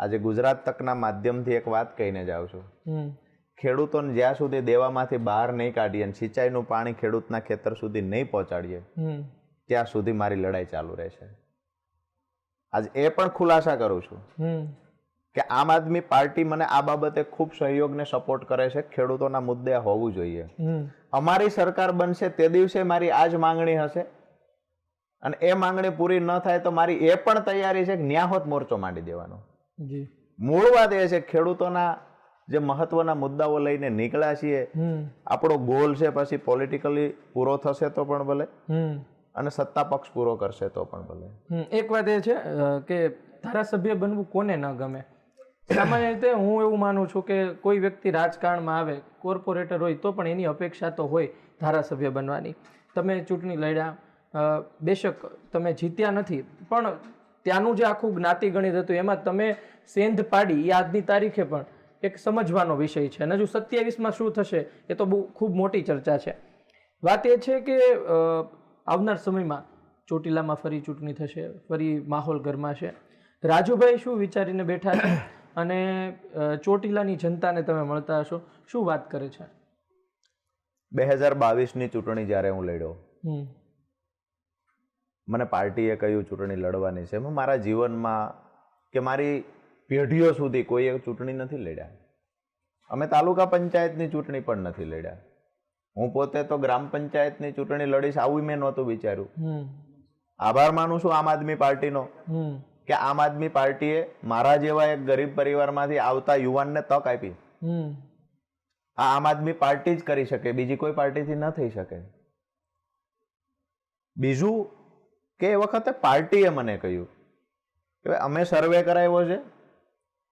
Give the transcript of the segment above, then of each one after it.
આજે ગુજરાત તકના માધ્યમથી એક વાત કહીને જાઉં છું. ખેડૂતોને જ્યાં સુધી દેવામાંથી બહાર નહીં કાઢીએ અને સિંચાઈનું પાણી ખેડૂતના ખેતર સુધી નહીં પહોંચાડીએ ત્યાં સુધી મારી લડાઈ ચાલુ રહેશે. આજ એ પણ ખુલાસા કરું છું કે આમ આદમી પાર્ટી મને આ બાબતે ખૂબ સહયોગને સપોર્ટ કરે છે ખેડૂતોના મુદ્દે હોવું જોઈએ. અમારી સરકાર બનશે તે દિવસે મારી આ જ માંગણી હશે. અને એ માંગણી પૂરી ન થાય તો મારી એ પણ તૈયારી છે કે ન્યાહોત મોરચો માંડી દેવાનો. મૂળ વાત એ છે ખેડૂતોના જે મહત્વના મુદ્દાઓ લઈને નીકળ્યા છીએ આપણો ગોલ છે પછી પોલિટિકલી પૂરો થશે તો પણ ભલે અને સત્તા પક્ષ પૂરો કરશે તો પણ ભલે. એક વાત એ છે કે ધારાસભ્ય બનવું કોને ન ગમે? સામાન્ય રીતે હું એવું માનું છું કે કોઈ વ્યક્તિ રાજકારણમાં આવે કોર્પોરેટર હોય તો પણ એની અપેક્ષા તો હોય ધારાસભ્ય બનવાની. તમે ચૂંટણી લડ્યા બેશક તમે જીત્યા નથી પણ ત્યાંનું જે આખું જ્ઞાતિ ગણિત હતું એમાં તમે સેંધ પાડી એ આજની તારીખે પણ એક સમજવાનો વિષય છે. અને હજુ સત્યાવીસમાં શું થશે એ તો બહુ ખૂબ મોટી ચર્ચા છે. વાત એ છે કે આવનાર સમયમાં ચોટીલામાં ફરી ચૂંટણી થશે ફરી માહોલ ગરમાશે. રાજુભાઈ શું વિચારીને બેઠા છે? અને ચોટીલાની જનતાને તમે મળતા હશો શું વાત કરે છે? બે હજાર બાવીસની ચૂંટણી જ્યારે હું લડ્યો મને પાર્ટીએ કહ્યું ચૂંટણી લડવાની છે. મેં મારા જીવનમાં કે મારી પેઢીઓ સુધી કોઈએ ચૂંટણી નથી લડ્યા. અમે તાલુકા પંચાયતની ચૂંટણી પણ નથી લડ્યા. હું પોતે તો ગ્રામ પંચાયતની ચૂંટણી લડીશ આવું મેં નહોતું વિચાર્યું. આભાર માનું છું આમ આદમી પાર્ટીનો. કે આમ આદમી પાર્ટીએ મારા જેવા એક ગરીબ પરિવારમાંથી આવતા યુવાનને તક આપી. આ આમ આદમી પાર્ટી જ કરી શકે બીજી કોઈ પાર્ટીથી ન થઈ શકે. બીજું કે એ વખતે પાર્ટીએ મને કહ્યું કે અમે સર્વે કરાવ્યો છે.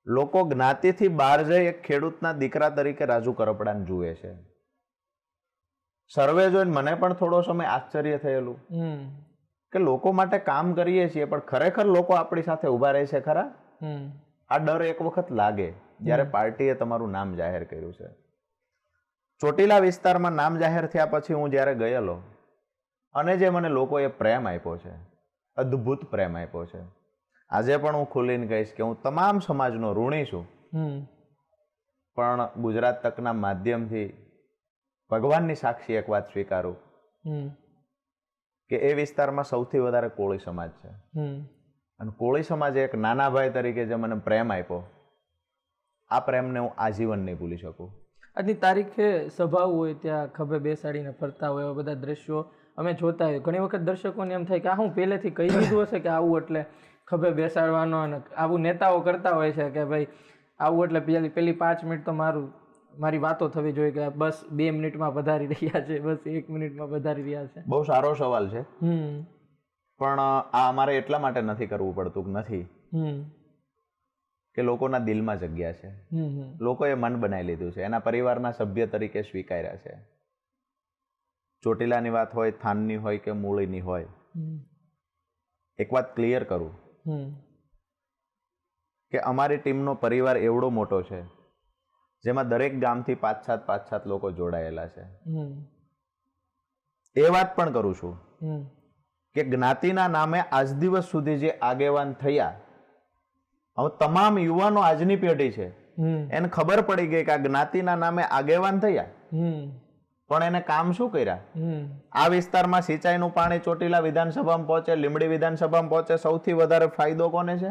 લોકો જ્ઞાતિથી બહાર જઈ એક ખેડૂતના દીકરા તરીકે રાજુ કરપડાને જુએ છે. સર્વે જોઈને મને પણ થોડો સમય આશ્ચર્ય થયેલું કે લોકો માટે કામ કરીએ છીએ પણ ખરેખર લોકો આપણી સાથે ઊભા રહે છે ખરા? આ ડર એક વખત લાગે જ્યારે પાર્ટીએ તમારું નામ જાહેર કર્યું છે. ચોટીલા વિસ્તારમાં નામ જાહેર થયા પછી હું જ્યારે ગયેલો અને જે મને લોકોએ પ્રેમ આપ્યો છે અદ્ભુત પ્રેમ આપ્યો છે આજે પણ હું ખુલીને કહીશ કે હું તમામ સમાજનો ઋણી છું. પણ ગુજરાત તકના માધ્યમથી ભગવાનની સાક્ષી એક વાત સ્વીકારું કે એ વિસ્તારમાં સૌથી વધારે કોળી સમાજ છે. અને કોળી સમાજે એક નાના ભાઈ તરીકે જે મને પ્રેમ આપ્યો આ પ્રેમને હું આજીવન નહીં ભૂલી શકું. આજની તારીખે સભાઓ હોય ત્યાં ખભે બેસાડીને ફરતા હોય એવા બધા દ્રશ્યો અમે જોતા હોય. ઘણી વખત દર્શકોને એમ થાય કે આ હું પહેલેથી કહી દીધું હશે કે આવું એટલે ખભે બેસાડવાનો અને આવું નેતાઓ કરતા હોય છે કે ભાઈ આવું એટલે પેલી પેલી પાંચ મિનિટ તો મારું મારી વાતો થવી જોઈએ કે બસ બે મિનિટમાં વધારી રહ્યા છે બસ એક મિનિટમાં વધારી રહ્યા છે. બહુ સારો સવાલ છે. પણ આ અમારે એટલા માટે નથી કરવું પડતું નથી. હમ. કે લોકોના દિલમાં જગ્યા છે. લોકોએ મન બનાવી લીધું છે. એના પરિવારના સભ્ય તરીકે સ્વીકાર્યા છે. ચોટીલાની વાત હોય થાનની હોય કે મૂળીની હોય એક વાત ક્લિયર કરું કે અમારી ટીમનો પરિવાર એવડો મોટો છે જેમાં દરેક ગામથી પાંચ સાત પાંચ સાત લોકો જોડાયેલા છે. એ વાત પણ કરું છું કે જ્ઞાતિના નામે આજ દિવસ સુધી જે આગેવાન થયા હવે તમામ યુવાનો આજની પેઢી છે. એને ખબર પડી ગઈ કે આ જ્ઞાતિના નામે આગેવાન થયા. પણ એને કામ શું કર્યા? આ વિસ્તારમાં સિંચાઈનું પાણી ચોટીલા વિધાનસભામાં પહોંચે લીમડી વિધાનસભામાં પહોંચે સૌથી વધારે ફાયદો કોને છે?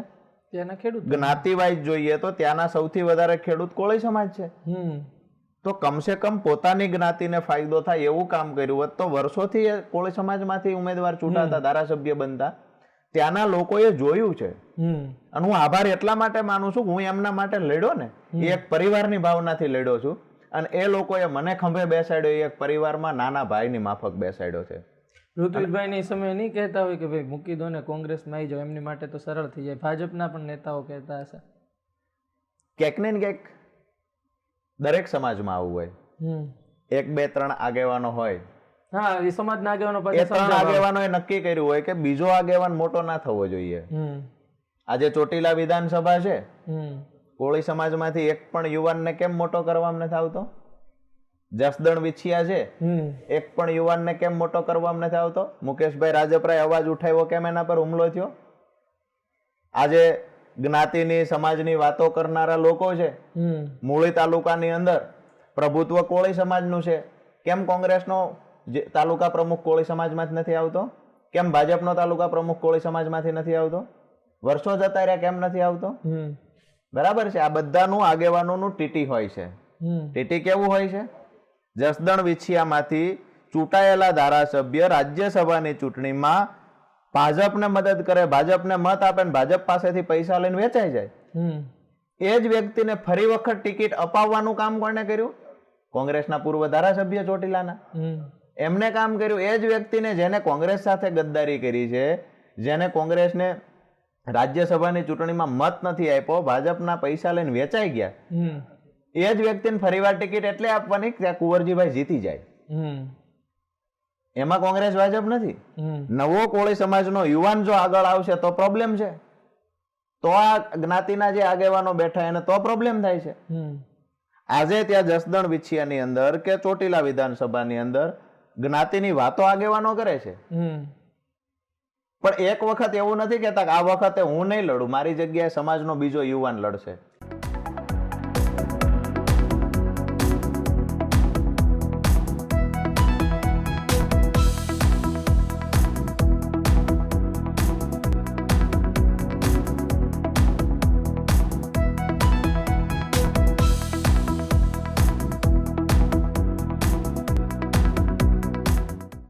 ત્યાંના ખેડૂત જ્ઞાતિ વાઇઝ જોઈએ તો ત્યાંના સૌથી વધારે ખેડૂત કોળી સમાજ છે. તો કમસે કમ પોતાની જ્ઞાતિને ફાયદો થાય એવું કામ કર્યું હોત તો વર્ષોથી કોળી સમાજમાંથી ઉમેદવાર ચૂંટાતા ધારાસભ્ય બનતા. ત્યાંના લોકોએ જોયું છે. અને હું આભાર એટલા માટે માનું છું હું એમના માટે લડ્યો ને. એ એક પરિવારની ભાવનાથી લડ્યો છું. અને એ લોકોએ મને ખંભે બેસાડ્યો એક પરિવારમાં નાના ભાઈની માફક બેસાડ્યો છે. ઋત્વિકભાઈ ની સમય નહીં કહેતા હોય કે ભાઈ મૂકી દો ને કોંગ્રેસમાં આવી જાઓ એમની માટે તો સરળ થઈ જાય. ભાજપના પણ નેતાઓ કહેતા હશે. ક્યાંક ને ક્યાંક દરેક સમાજમાં આવું હોય. હમ. એક બે ત્રણ આગેવાનો હોય. હા એ સમાજના આગેવાનો એ ત્રણ આગેવાનો એ નક્કી કર્યું હોય કે બીજો આગેવાન મોટો ના થવો જોઈએ. આજે ચોટીલા વિધાનસભા છે. કોળી સમાજમાંથી એક પણ યુવાનને કેમ મોટો કરવામાં નથી આવતો? જસદણ વિછિયા છે. એક પણ યુવાનને કેમ મોટો કરવામાં નથી આવતો? મુકેશભાઈ રાજપરાય અવાજ ઉઠાવ્યો કેમ એના પર હુમલો થયો? આજે જ્ઞાતિની સમાજની વાતો કરનારા લોકો છે. મૂળી તાલુકાની અંદર પ્રભુત્વ કોળી સમાજનું છે. કેમ કોંગ્રેસનો જે તાલુકા પ્રમુખ કોળી સમાજમાંથી નથી આવતો? કેમ ભાજપનો તાલુકા પ્રમુખ કોળી સમાજમાંથી નથી આવતો? વર્ષો જતા રહ્યા કેમ નથી આવતો? બરાબર છે? આ બધાનું આગેવાનોનું ટીટી હોય છે. ટીટી કેવું હોય છે? જસદણ વિછિયામાંથી ચૂંટાયેલા ધારાસભ્ય રાજ્યસભાની ચૂંટણીમાં ભાજપને મદદ કરે ભાજપને મત આપે ને ભાજપ પાસેથી પૈસા લઈને વેચાઈ જાય. એ જ વ્યક્તિને ફરી વખત ટિકિટ અપાવવાનું કામ કોણે કર્યું? કોંગ્રેસના પૂર્વ ધારાસભ્ય ચોટીલાના. એમને કામ કર્યું. એ જ વ્યક્તિને જેને કોંગ્રેસ સાથે ગદ્દારી કરી છે જેને કોંગ્રેસને રાજ્યસભાની ચૂંટણીમાં મત નથી આપ્યો ભાજપના પૈસા લઈને વેચાઈ ગયા. એ જ વ્યક્તિને ફરીવાર ટિકિટ એટલે આપવાની કે ત્યાં કુંવરજીભાઈ જીતી જાય. એમાં કોંગ્રેસ ભાજપ નથી. નવો કોળી સમાજનો યુવાન જો આગળ આવશે તો પ્રોબ્લેમ છે. તો આ જ્ઞાતિના જે આગેવાનો બેઠા એને તો પ્રોબ્લેમ થાય છે. આજે ત્યાં જસદણ વિછિયાની અંદર કે ચોટીલા વિધાનસભાની અંદર જ્ઞાતિની વાતો આગેવાનો કરે છે. પણ એક વખત એવું નથી કહેતા કે આ વખતે હું નહીં લડું. મારી જગ્યાએ સમાજનો બીજો યુવાન લડશે.